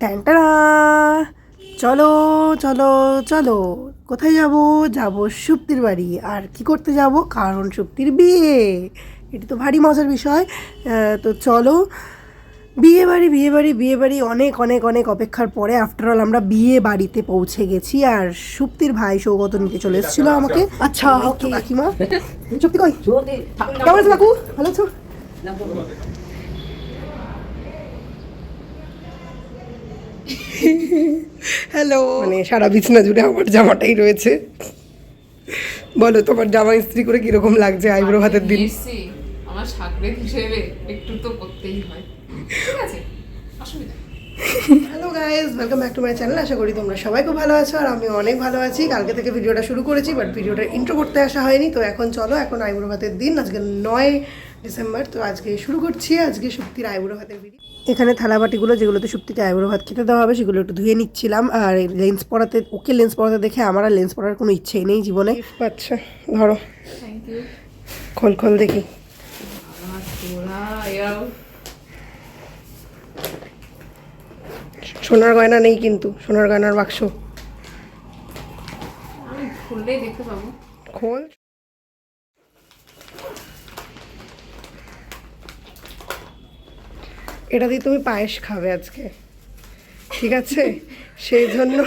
ট্যান্টারা চলো চলো চলো। কোথায় যাব? যাব সুপ্তির বাড়ি। আর কি করতে যাব? কারণ সুপ্তির বিয়ে। এটা তো ভারী মজার বিষয়। তো চলো। বিয়ে বাড়ি বিয়ে বাড়ি বিয়ে বাড়ি অনেক অনেক অনেক অপেক্ষার পরে আফটারঅল আমরা বিয়ে বাড়িতে পৌঁছে গেছি। আর সুপ্তির ভাই সৌগত নিতে চলে এসেছিল আমাকে। আচ্ছা ওকে কাকিমা। সুপ্তি কই? কেমন আছো কাকু? ভালো আছো? হ্যালো মানে সারা বিছনা জুড়ে আমার জামাটাই রয়েছে। বলো তোমার জামা ইস্ত্রি করে কীরকম লাগছে আইব্রো হাতের দিন? আমার সাকরেত হিসেবে একটু তো করতেই হয়। ঠিক আছে অসুবিধা hello guys welcome back to my channel আশা করি তোমরা সবাই খুব ভালো আছো আর আমি অনেক ভালো আছি। কালকে থেকে ভিডিওটা শুরু করেছি বাট ভিডিওটা ইন্ট্রো করতে আসা হয়নি। তো এখন চলো এখন আইবুড়ো ভাতের দিন। আজকে নয় ডিসেম্বর তো আজকে শুরু করছি। আজকে সুপ্তির আইবুড়ো ভাতের ভিডিও এখানে থালাবাটিগুলো যেগুলোতে সুপ্তিকে আইবুড়ো ভাত খেতে দেওয়া হবে সেগুলো একটু ধুয়ে নিচ্ছিলাম। আর লেন্স পড়াতে ওকে লেন্স পড়াতে দেখে আমার আর লেন্স পড়ার কোনো ইচ্ছেই নেই জীবনে। আচ্ছা ধরো। খোল খোল দেখি। সোনার গয়না নেই কিন্তু সোনার গয়নার বাক্স। খুললেই দেখতে পাবো। খোল। এটা দিয়ে তুমি পায়েস খাবে আজকে। ঠিক আছে? সেই জন্য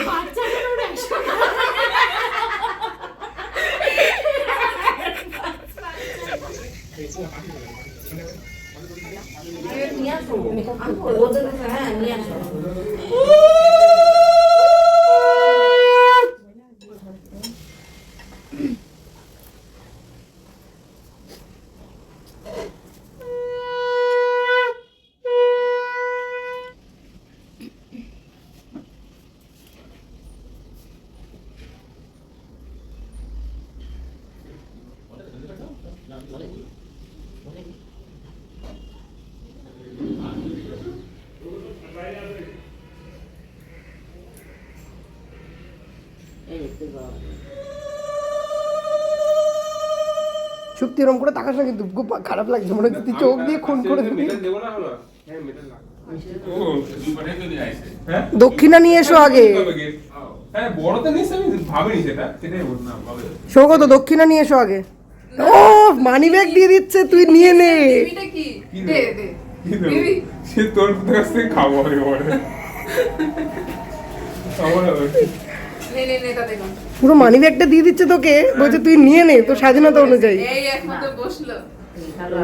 সত্যি এরকম করে তাকাস না কিন্তু খুব খারাপ লাগছে মনে হচ্ছে তুই চোখ দিয়ে খুন করে দিবি মেটাল দেবো না হলো? হ্যাঁ ও হ্যাঁ? দক্ষিণা নিয়ে এসো আগে। কবে গে? হ্যাঁ বড়তে নিস আমি ভাবিনি সেটা। সেটাই বল না ভাবে সৌগত দক্ষিণা নিয়ে এসো আগে। ও মানি ব্যাগ দিয়ে দিচ্ছে তুই নিয়ে নে। তোর কাছ থেকে খাব আমি পরে মানি ব্যাগটা দিয়ে দিচ্ছে তোকে বলছে তুই নিয়ে নে তোর স্বাধীনতা অনুযায়ী। এই একমাত্র বসল। তো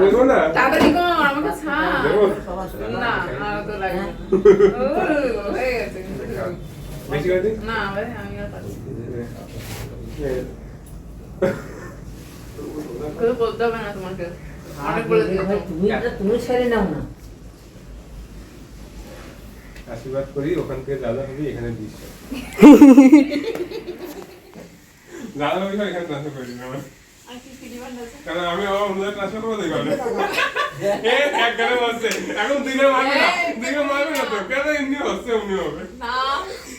হয়ে তুমি ছেড়ে নাও না। আশীর্বাদ করি ওখান থেকে দাদা হবি এখানে দিস। দাদা হবি এখানে ট্রান্সফার করে আছে কারণ আমি আমার ট্রান্সফার এক গানে বসছে? এখন দিনে মারবে না। দিনে মারবে না তো। কেন এমনি হচ্ছে এমনি হবে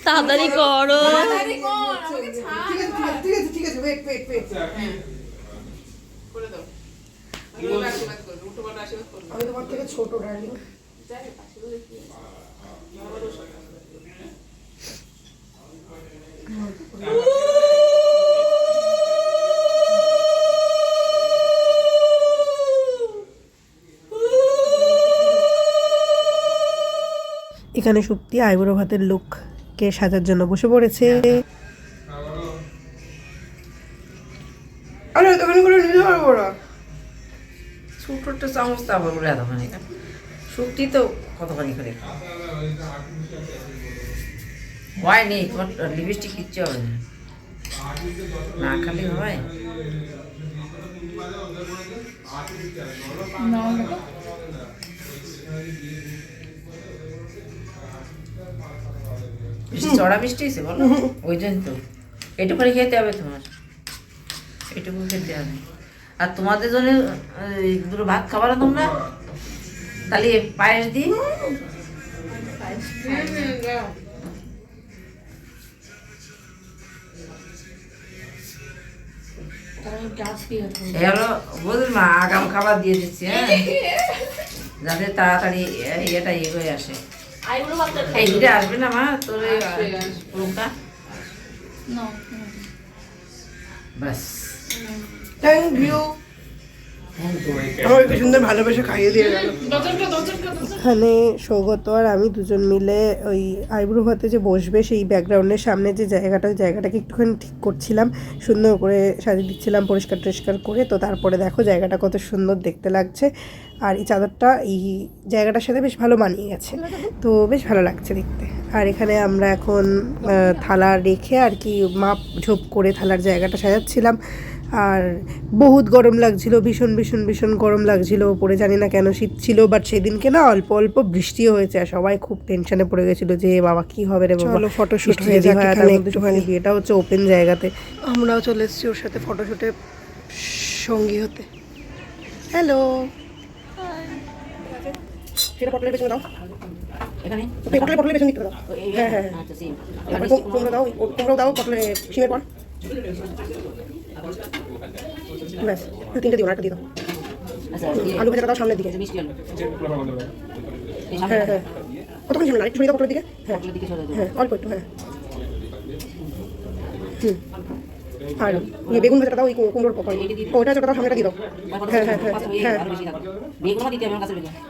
তাড়াতাড়ি করো তাড়াতাড়ি কর। আমাকে ছাড় ঠিক আছে ঠিক আছে ওয়েট ওয়েট ওয়েট করে দাও। আমি তোমার থেকে ছোট ডার্লিং এখানে সুপ্তি আইবুড়ো ভাতের লোককে সাজার জন্য বসে পড়েছে। আরে দোকান করে নিতে পারব না। ছোট একটা চামচ তো সত্যি তো কতখানি করে হয় নেই তোমার লিপস্টিক কিচ্ছু হবে না। না খালি হয়। বেশি চড়া মিষ্টি হয়েছে বলো? ওই জন্য তো। এটুকুনি খেতে হবে তোমার। এটুকু খেতে হবে। আর তোমাদের জন্য দুটো ভাত খাবার তোমরা? তাহলে পায়েস দিই। হলো বুঝলি মা আগাম খাবার দিয়ে দিচ্ছি হ্যাঁ? যাতে তাড়াতাড়ি ইয়েটা ইয়ে হয়ে আসে। এই হিরে আসবে না মা তোর। রুমটা? ব্যাস। থ্যাংক ইউ আমাকে সুন্দর ভালোবেসে খাইয়ে দিয়ে গেল। দরজাটা দরজাটা দরজা এখানে সৌগত আর আমি দুজন মিলে ওই আইব্রো হাতে যে বসবে সেই ব্যাকগ্রাউন্ডের সামনে যে জায়গাটা ওই জায়গাটাকে একটুখানি ঠিক করছিলাম। সুন্দর করে সাজিয়ে দিচ্ছিলাম পরিষ্কার টরিষ্কার করে। তো তারপরে দেখো জায়গাটা কত সুন্দর দেখতে লাগছে। আর এই চাদরটা এই জায়গাটার সাথে বেশ ভালো মানিয়ে গেছে। তো বেশ ভালো লাগছে দেখতে। আর এখানে আমরা এখন থালা রেখে আর কি মাপ ঝোপ করে থালার জায়গাটা সাজাচ্ছিলাম। আর বহুত গরম লাগছিল ভীষণ ভীষণ ভীষণ গরম লাগছিল। ওপরে জানি না কেন শীত ছিল বাট সেদিনকে না অল্প অল্প বৃষ্টিও হয়েছে। আর সবাই খুব টেনশনে পড়ে গেছিল যে বাবা কি হবে রে বাবা? চলো ফটোশুট হয়ে একটুখানি। বিয়েটা হচ্ছে ওপেন জায়গাতে। আমরাও চলে এসেছি ওর সাথে ফটোশুটে সঙ্গী হতে। হ্যালো সেটা পটলের পেছনে দাও। এখানে। পটলের পটলের পেছনে দাও হ্যাঁ হ্যাঁ। আচ্ছা তারপরে কুমড়ো দাও ও- কুমড়ো দাও পটলে শিমের পর। ব্যাস তিনটে দিও একটা দিয়ে দাও। আচ্ছা আলু ভাজাটা দাও সামনের দিকে। আচ্ছা, হ্যাঁ হ্যাঁ। কতক্ষণ ছিল না একটু দাও পটলের দিকে। হ্যাঁ। হ্যাঁ অল্প একটু হ্যাঁ। হুম। আর ইয়ে বেগুন ভাজাটা দাও ওই কুমড়োর পকড় ওইটা যেটা দাও সামনেটা দিয়ে দাও। হ্যাঁ হ্যাঁ হ্যাঁ হ্যাঁ।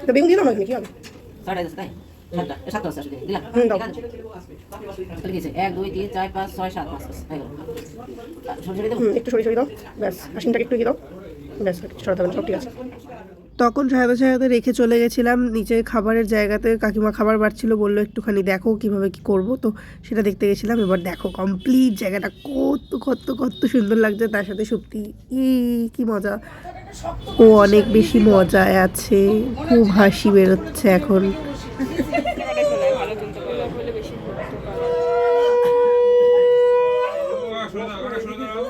তো বেগুন দিয়ে দাও না, কি হবে। হয়ে একটু সরি সরি দাও, ব্যাস হাসিনটাকে একটু দিয়ে দাও। ব্যাস সরাতে হবে সব ঠিক আছে। তখন সহায়তা সহায়তা রেখে চলে গেছিলাম। নিচে খাবারের জায়গাতে কাকিমা খাবার বাড়ছিল বলল একটুখানি দেখো কীভাবে কি করব। তো সেটা দেখতে গেছিলাম, এবার দেখো কমপ্লিট জায়গাটা কত কত কত সুন্দর লাগছে। তার সাথে সত্যি ই, কি মজা। ও অনেক বেশি মজায় আছে। খুব হাসি বেরোচ্ছে এখন ওরা সরে দাও, ওরা সরে দাও।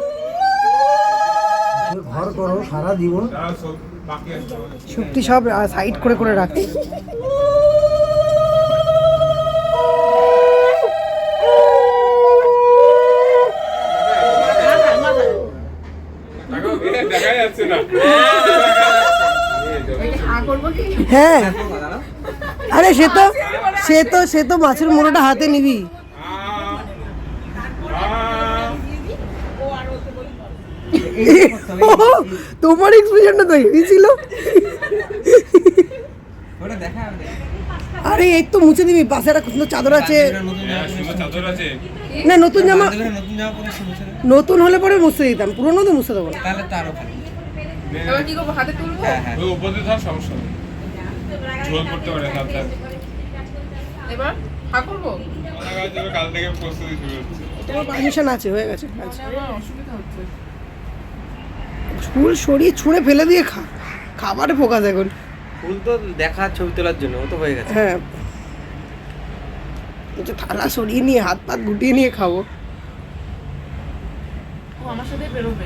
ঘর করো সারা জীবন। সত্যি সব সাইড করে করে রাখছে। হ্যাঁ। আরে সে তো সে তো সে তো মাছের মোড়াটা হাতে নিবি। তোমার এক্সপ্রেশনটা তো হেভি ছিল। আরে এই তো মুছে দিবি পাশে একটা সুন্দর চাদর আছে। হ্যাঁ, সুন্দর চাদর আছে। না নতুন জামা নতুন হলে পরে মুছে দিতাম পুরোনো তো মুছে দেবো কি করব হাতে তুলবো? ওই উপর ধর সমস্যা ঝোল করতে পারে তার তার। এবার হা করব আমার যেন কাল থেকে প্রস্তুতি শুরু হচ্ছে। তোমার পারমিশন আছে হয়ে গেছে আমার অসুবিধা হচ্ছে। ফুল সরিয়ে ছুঁড়ে ফেলে দিয়ে খা। খাবারে ফোকাস এখন। ফুল তো দেখা ছবি তোলার জন্য ও তো হয়ে গেছে। হ্যাঁ। একটু থালা সরিয়ে নিয়ে হাত পাত গুটিয়ে নিয়ে খাব। ও আমার সাথে বেরোবে।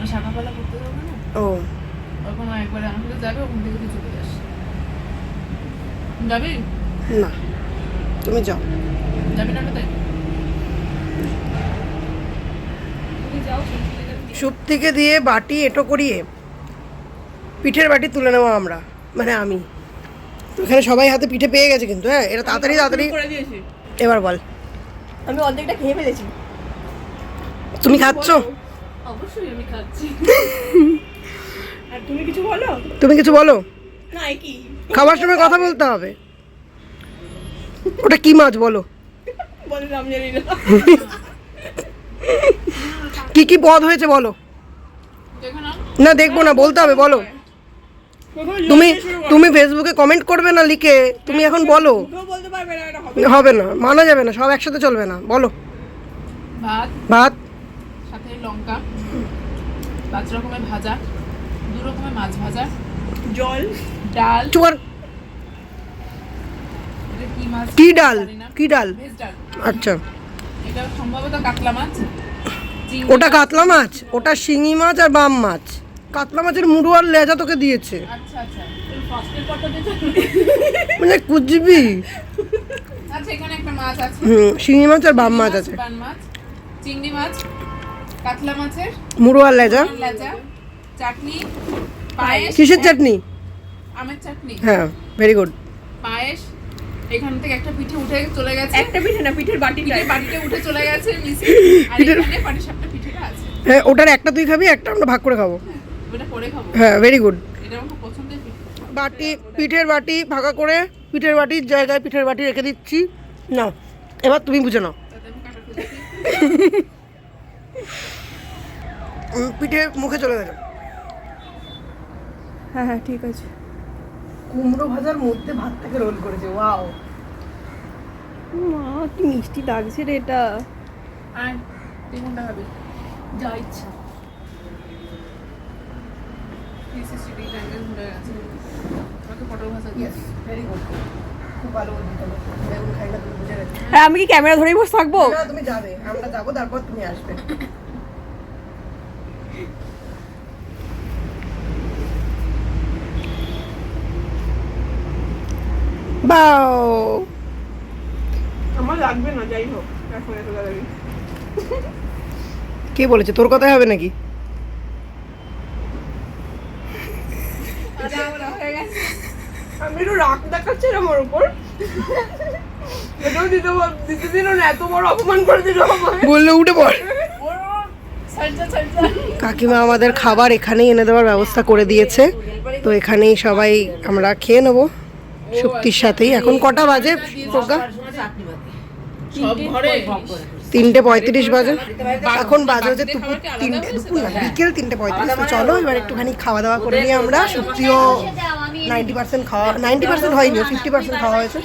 ও শাখাপালা করতে যাবে না? ও। তখন ও একবার আমার সাথে যাবে ওখান থেকে চলে যাস। যাবি? না। তুমি যাও। যাবি না তাই তুমি যাও সুপ থেকে দিয়ে বাটি এটো করিয়ে পিঠের বাটি তুলে নেব আমরা মানে আমি। এখানে সবাই হাতে পিঠে পেয়ে গেছে কিন্তু হ্যাঁ এটা তাড়াতাড়ি তাড়াতাড়ি। করে দিয়েছি। এবার বল। আমি অর্ধেকটা খেয়ে ফেলেছি। তুমি খাচ্ছ? অবশ্যই আমি খাচ্ছি। আর তুমি কিছু বলো? তুমি কিছু বলো? না কি? খাবার সময় কথা বলতে হবে। ওটা কি মাছ বলো? বলে নাম জানি না। কি কি পদ হয়েছে বলো? না না দেখব না বলতে হবে বলো। তুমি তুমি ফেসবুকে কমেন্ট করবে না লিখে? তুমি এখন বলো। কেউ বলতে পারবে না এটা হবে না মানা যাবে না সব একসাথে চলবে না বলো। ভাত ভাত? সাথে লঙ্কা পাঁচ রকমের ভাজা দু রকমের মাছ ভাজা জল ডাল। চুয়ার কি ডাল? কি ডাল। আচ্ছা। এটা সম্ভবত কাতলা মাছ। ওটা কাতলা মাছ ওটা শিঙি মাছ আর বাম মাছ। কাতলা মাছের মুড়ো আর লেজা তোকে দিয়েছে। আচ্ছা আচ্ছা। মানে কুচবি। আচ্ছা হুম শিঙি মাছ আর বাম মাছ আছে। চিংড়ি মাছ কাতলা মাছের মুড়ো আর লেজা। চাটনি পায়েস কিসের চাটনি? আমের চাটনি। হ্যাঁ ভেরি গুড পায়েস এখান থেকে একটা পিঠে উঠে চলে গেছে। একটা পিঠে না পিঠের বাটিটা পিঠে বাড়িতে উঠে চলে গেছে মিশে। আর পিঠের- এখানে পাটিসাপটা পিঠেটা আছে। হ্যাঁ ওটার একটা তুই খাবি একটা আমরা ভাগ করে খাব। ওটা পরে খাব। হ্যাঁ ভেরি গুড এটা আমার পছন্দের বাটি পিঠের বাটি ভাগা করে পিঠের বাটির জায়গায় পিঠের বাটি রেখে দিচ্ছি। না এবার তুমি বুঝে নাও। পিঠে মুখে চলে গেছে। হ্যাঁ হ্যাঁ ঠিক আছে। কুমড়ো ভাজার মধ্যে ভাতটাকে রোল করেছে ওয়াও। মা কি মিষ্টি লাগছে রে এটা। আর তুই কোনটা খাবি? যা ইচ্ছা। হ্যাঁ আমি কি ক্যামেরা ধরেই বসে থাকব? তুমি যাবে। আমরা যাব তারপর তুমি আসবে। বাও। আমার লাগবে না যাই হোক এখন এত কে বলেছে? তোর কথাই হবে নাকি? আমি একটু রাগ দেখাচ্ছি আমার উপর। এটাও দিতে দিতে দিল না এত বড় অপমান করে দিল বললে উঠে পড়। কাকিমা আমাদের খাবার এখানেই এনে দেওয়ার ব্যবস্থা করে দিয়েছে। তো এখানেই সবাই আমরা খেয়ে নেব। শক্তির সাথেই। এখন কটা বাজে প্রজ্ঞা? তিনটে পঁয়ত্রিশ বাজে। এখন বাজে হচ্ছে দুপুর তিনটে দুপুর না বিকেল তিনটে পঁয়ত্রিশ। তো চলো এবার একটুখানি খাওয়া দাওয়া করে নিই আমরা। শক্তিও নাইনটি পার্সেন্ট খাওয়া নাইনটি পার্সেন্ট হয়নি ফিফটি পার্সেন্ট খাওয়া হয়েছে।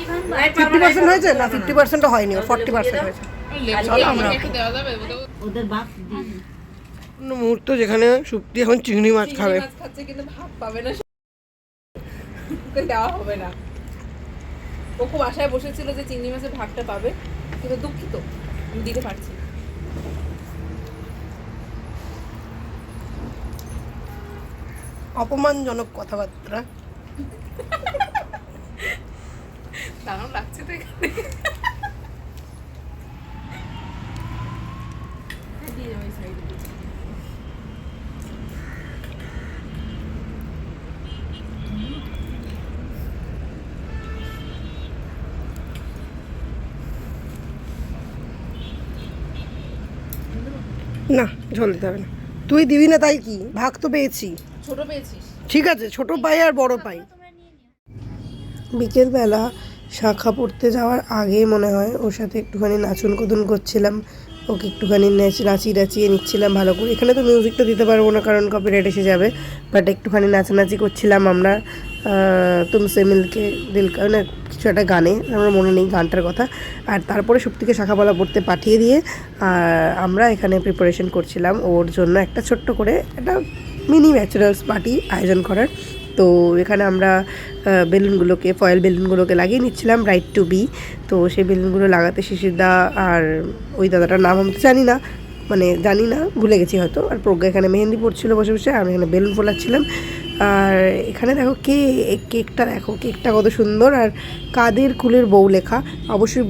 ফিফটি পার্সেন্ট হয়েছে না ফিফটি পার্সেন্টও হয়নি ফর্টি পার্সেন্ট হয়েছে। চলো আমরা। একটু দেওয়া যাবে ওটাও ওদের বাপ অন্য মুহূর্ত যেখানে সুপ্তি এখন চিংড়ি মাছ খাবে। খাচ্ছে কিন্তু ভাত পাবে না। দেওয়া হবে না। ও খুব আশায় বসেছিল যে চিংড়ি মাছের ভাগটা পাবে কিন্তু দুঃখিত আমি দিতে পারছি না। অপমানজনক কথাবার্তা দারুণ লাগছে তো এখানে ঝোল দিতে হবে না। তুই দিবি না তাই কি? ভাগ তো পেয়েছি। ছোট পেয়েছিস। ঠিক আছে ছোট পাই আর বড় পাই। বিকেলবেলা শাখা পড়তে যাওয়ার আগে মনে হয় ওর সাথে একটুখানি নাচন কদন করছিলাম। ওকে একটুখানি নাচ নাচিয়ে নাচিয়ে নিচ্ছিলাম ভালো করে। এখানে তো মিউজিকটা দিতে পারব না কারণ কপিরাইট এসে যাবে। বাট একটুখানি নাচানাচি করছিলাম আমরা। তুমসে মিলকে দিল না কিছু একটা গানে, আমার মনে নেই গানটার কথা। আর তারপরে সত্যিকে শাখাপালা পড়তে পাঠিয়ে দিয়ে আর আমরা এখানে প্রিপারেশন করছিলাম ওর জন্য একটা ছোট্ট করে একটা মিনি ব্যাচেলার্স পার্টি আয়োজন করার। তো এখানে আমরা বেলুনগুলোকে ফয়েল বেলুনগুলোকে লাগিয়ে নিচ্ছিলাম রাইট টু বি তো সেই বেলুনগুলো লাগাতে শিশিরদা আর ওই দাদাটার নাম আমি জানি না মানে জানি না, ভুলে গেছি হয়তো। আর প্রজ্ঞা এখানে মেহেন্দি পড়ছিল বসে বসে আমি এখানে বেলুন ফোলাচ্ছিলাম। আর এখানে দেখো কে, কেকটা দেখো, কেকটা কত সুন্দর। আর কাদের কুলের বউ লেখা। অবশ্যই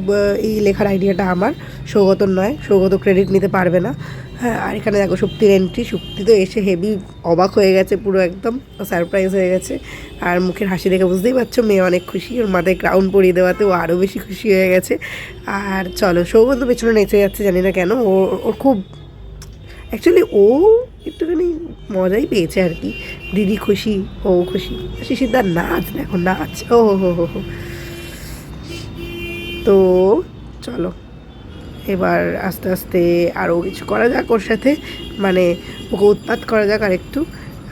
এই লেখার আইডিয়াটা আমার। সৌগত নয়, সৌগত ক্রেডিট নিতে পারবে না। হ্যাঁ আর এখানে দেখো শক্তির এন্ট্রি শক্তি তো এসে হেভি অবাক হয়ে গেছে, পুরো একদম সারপ্রাইজ হয়ে গেছে। আর মুখের হাসি দেখে বুঝতেই পারছ, মেয়ে অনেক খুশি। ওর মাথায় ক্রাউন পরিয়ে দেওয়াতে ও আরও বেশি খুশি হয়ে গেছে। আর চলো, সৌগত পেছনে নেচে যাচ্ছে, জানি না কেন। ও, ওর খুব অ্যাকচুয়ালি ও একটুখানি মজাই পেয়েছে আর কি। দিদি খুশি ও খুশি। শিশিরদার নাচ, দেখো নাচ। ও হো হো হো তো চলো, এবার আস্তে আস্তে আরও কিছু করা যাক ওর সাথে। মানে ওকে উৎপাত করা যাক আর একটু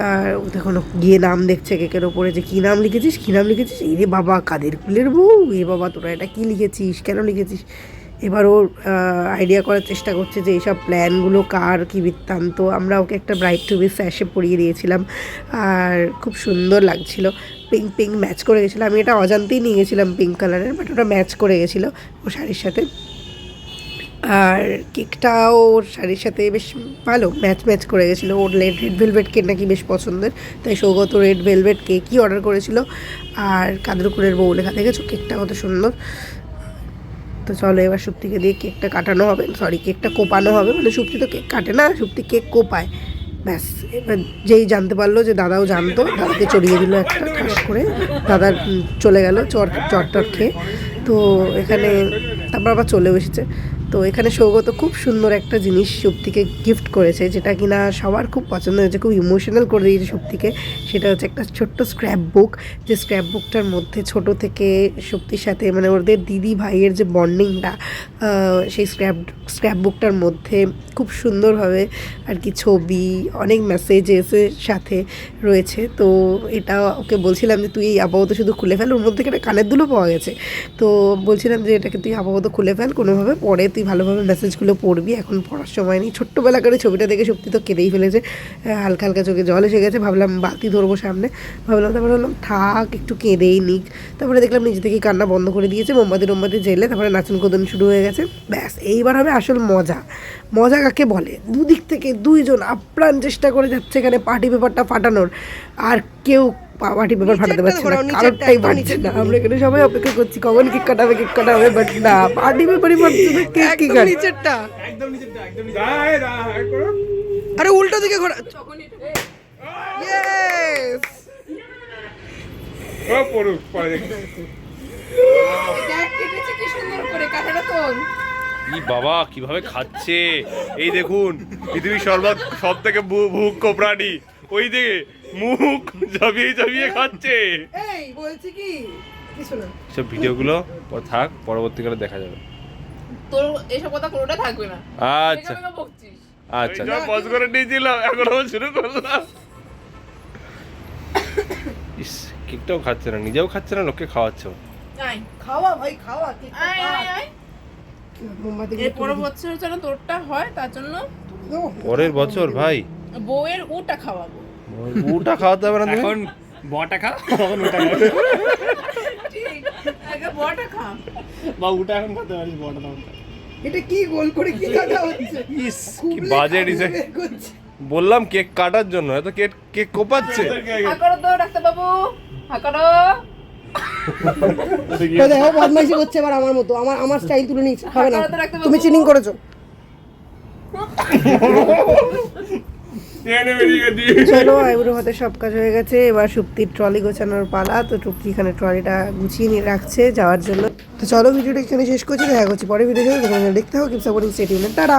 আর ও গিয়ে নাম দেখছে কেকের ওপরে যে, কী নাম লিখেছিস? কী নাম লিখেছিস? এই রে বাবা, কাদের কুলের বউ? এ বাবা, তোরা এটা কী লিখেছিস? কেন লিখেছিস? এবার ওর আইডিয়া করার চেষ্টা করছে যে এইসব প্ল্যানগুলো কার কী বৃত্তান্ত। আমরা ওকে একটা ব্রাইট টু বি স্যাশে পরিয়ে দিয়েছিলাম আর খুব সুন্দর লাগছিল। পিঙ্ক পিঙ্ক ম্যাচ করে গেছিল। আমি এটা অজান্তেই নিয়ে গেছিলাম পিঙ্ক কালারের বাট ওটা ম্যাচ করে গেছিল ও শাড়ির সাথে। আর কেকটাও ওর শাড়ির সাথে বেশ ভালো ম্যাচ ম্যাচ করে গেছিল। ওর রেড রেড ভেলভেট কেক নাকি বেশ পছন্দের, তাই সৌগত রেড ভেলভেট কেকই অর্ডার করেছিল। আর কাদরকুলের বউ লেখা দেখেছ? কেকটা কত সুন্দর। তো চলো এবার সুপ্তিকে দিয়ে কেকটা কাটানো হবে। সরি কেকটা কোপানো হবে। মানে সুপ্তি তো কেক কাটে না, সুপ্তি কেক কোপায়। ব্যাস, এবার যেই জানতে পারল যে দাদাও জানতো, দাদাকে চড়িয়ে দিল একটা ঠাস করে। দাদা চলে গেল চট টট খেয়ে। তো এখানে তারপর আবার চলেও এসেছে। তো এখানে সৌগত খুব সুন্দর একটা জিনিস সুপ্তিকে গিফট করেছে, যেটা কিনা সবার খুব পছন্দ হয়েছে, খুব ইমোশনাল করে দিয়েছে সুপ্তিকে। সেটা হচ্ছে একটা ছোট্ট স্ক্র্যাপ বুক যে স্ক্র্যাপ বুকটার মধ্যে ছোট থেকে সুপ্তির সাথে মানে ওদের দিদি ভাইয়ের যে বন্ডিংটা সেই স্ক্র্যাপ স্ক্র্যাপ বুকটার মধ্যে খুব সুন্দরভাবে আর কি ছবি, অনেক মেসেজেসের সাথে রয়েছে। তো এটা ওকে বলছিলাম যে, তুই এই আপাতত শুধু খুলে ফেল, ওর মধ্যে একটা কানের দুলো পাওয়া গেছে? তো বলছিলাম যে, এটাকে তুই আপাতত খুলে ফেল, কোনোভাবে পরে তুই ভালোভাবে মেসেজগুলো পড়বি। এখন পড়ার সময় নেই। ছোট্টবেলাকার ছবিটা দেখে সত্যি তো কেঁদেই ফেলেছে। হালকা হালকা চোখে জল এসে গেছে। ভাবলাম, বাতি ধরবো সামনে। ভাবলাম, তারপরে বললাম থাক, একটু কেঁদেই নিক। তারপরে দেখলাম নিজে থেকেই কান্না বন্ধ করে দিয়েছে। মোমবাতি টোমবাতি জেলে তারপরে নাচন কোদন শুরু হয়ে গেছে। ব্যাস, এইবার হবে আসল মজা। মজা কাকে বলে? দুদিক থেকে দুইজন আপ্রাণ চেষ্টা করে যাচ্ছে এখানে পার্টি পেপারটা ফাটানোর। আর কেউ পেপার ফাটাতে পারছে না কারোরটাই একদম পারছে না আমরা এখানে সবাই অপেক্ষা করছি কখন কেক কাটাবে কেক কাটাবে বাট না পার্টি পেপারই পারছে না কেক কি একদম নিচেরটা দাঁড়ায়, দাঁড়ায় করো। আরে উল্টো দিকে ঘোরা ইয়েস ও, পড়ুক, পরে দেখি। দেখ কেটেছে কি সুন্দর করে কাঁটাটা তোল ই বাবা কীভাবে খাচ্ছে এই দেখুন পৃথিবীর সর্বাত সব থেকে ভুক প্রাণী ওই দিকে মুখ জবিয়ে জবিয়ে খাচ্ছে। এই বলছি কি? কিছু না সব ভিডিওগুলো থাক পরবর্তীকালে দেখা যাবে। তোর এসব কথা কোনোটা থাকবে না। আচ্ছা। আচ্ছা। পজ করে নিয়েছিলাম এখন আবার শুরু করলাম। ইস কেকটাও খাচ্ছে না নিজেও খাচ্ছে না লোককে খাওয়াচ্ছে। খাওয়া ভাই খাওয়া পরের বছর যেন তোরটা হয় তার জন্য পরের বছর ভাই। বউয়ের উটা খাওয়াবো। উটা খাওয়াতে হবে না তুমি? এখন বটা খা। তখন ওটা খা ঠিক আগে বউটা খা। বা ওটা এখন খেতে পারিস বটা তখন এটা কি গোল করে কি কাটা হচ্ছে? ইস কি বাজে ডিজাইন। করছে। বললাম কেক কাটার জন্য এত কেক কেক কোপাচ্ছে। তো ডাক্তার বাবু হা দেখো বদমাইশি করছে এবার আমার মতো। আমার আমার স্টাইল তুলে নিচ্ছে হবে না। তুমি। চিনিং করেছ। চলো, আইবুড়ো হাতে সব কাজ হয়ে গেছে। এবার সুপ্তির ট্রলি গোছানোর পালা। তো টুপি এখানে ট্রলিটা গুছিয়ে নিয়ে রাখছে যাওয়ার জন্য। তো চলো, ভিডিওটা এখানে শেষ করছি। দেখা করছি পরে ভিডিও দেখতে হবে কিপ সাপোর্টিং স্টেডিয়ামে তারা